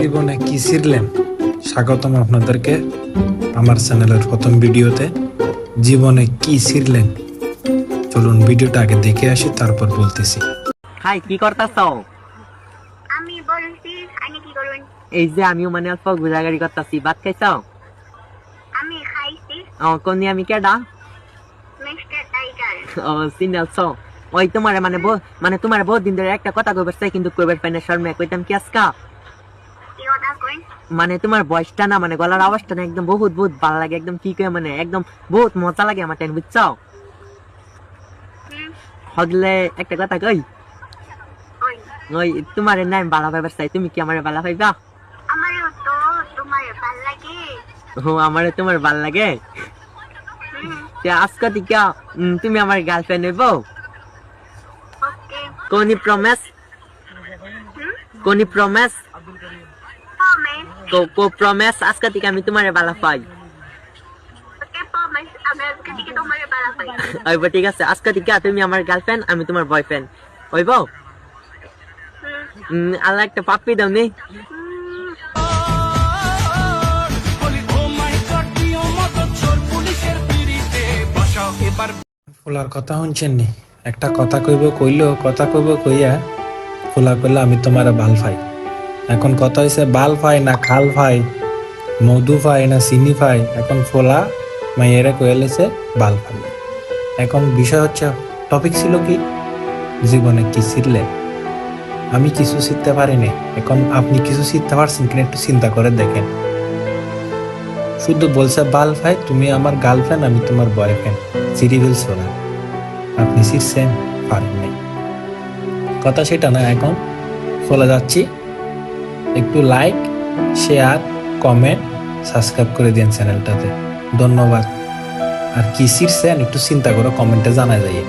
জীবনে কি ছিড়লেন স্বাগতম আপনাদেরকে আমার চ্যানেলের প্রথম ভিডিওতে। জীবনে কি ছিড়লেন চলুন ভিডিওটা আগে দেখে আসি তারপর বলতেছি। হাই কি করতাছ? আমি বলছি আপনি কি করুন এই যে আমিও মানে অল্প ঘোরাঘুরি করতাছি। ভাত খাইছ? আমি খাইছি। ও কোন আমি কেডা? টাইগার ও ওই তোমার মানে মানে তোমার বহুত দিন ধরে একটা কথা কইবার চাই কিন্তু কইবার পাই না শর্মে কইতাম কি আজকা? কই? মানে তোমার ভয়েসটা না মানে গলার আওয়াজটা না একদম বহুত বহুত ভালো লাগে একদম কি কই মানে একদম বহুত মজা লাগে আমার টাইম বুঝছ? হগলে একটা কথা কই? ওই তোমার নাম বালা পাইবার চাই তুমি কি আমার বালা পাইবা? আমারও তো তোমার ভালো লাগে। ও আমার তোমার ভালো লাগে? আজকে থেকে তুমি আমার গার্লফ্রেন্ড হইব? কোনি প্রমিস কোনি প্রমিস কো প্রমিস আজকে থেকে আমি তোমার বালা পাই। হইব ঠিক আছে। আজকে থেকে তুমি আমার গার্লফ্রেন্ড আমি তোমার বয়ফ্রেন্ড হইব? আল্লাহ একটা পাপ্পি দাও নি। হুম, ফুলার কথা শুনছেন নি একটা কথা কইব কইলো কথা কইব কইয়া ফুলা কইলো আমি তোমার বাল ফাই। এখন কথা হইছে বাল ফাই না খাল ফাই মধু ফাই না চিনি ফাই? এখন ফোলা মাইয়েরা কইলেছে বাল ফাই। এখন বিষয় হচ্ছে টপিক ছিল কি? জীবনে কি ছিলেন আমি কিছু শিখতে পারিনি। এখন আপনি কিছু শিখতে পারছেন কিনা একটু চিন্তা করে দেখেন। শুধু বলছে বাল ভাই তুমি আমার গার্লফ্রেন্ড আমি তোমার বয়ফ্রেন্ড ফেলছো না। আপনি শিখছেন পারেন নাই। কথা সেটা না এখন। চলে যাচ্ছি। একটু লাইক শেয়ার কমেন্ট সাবস্ক্রাইব করে দিন চ্যানেলটাতে ধন্যবাদ। আর কি শিখছেন একটু চিন্তা করে কমেন্টে জানা যায়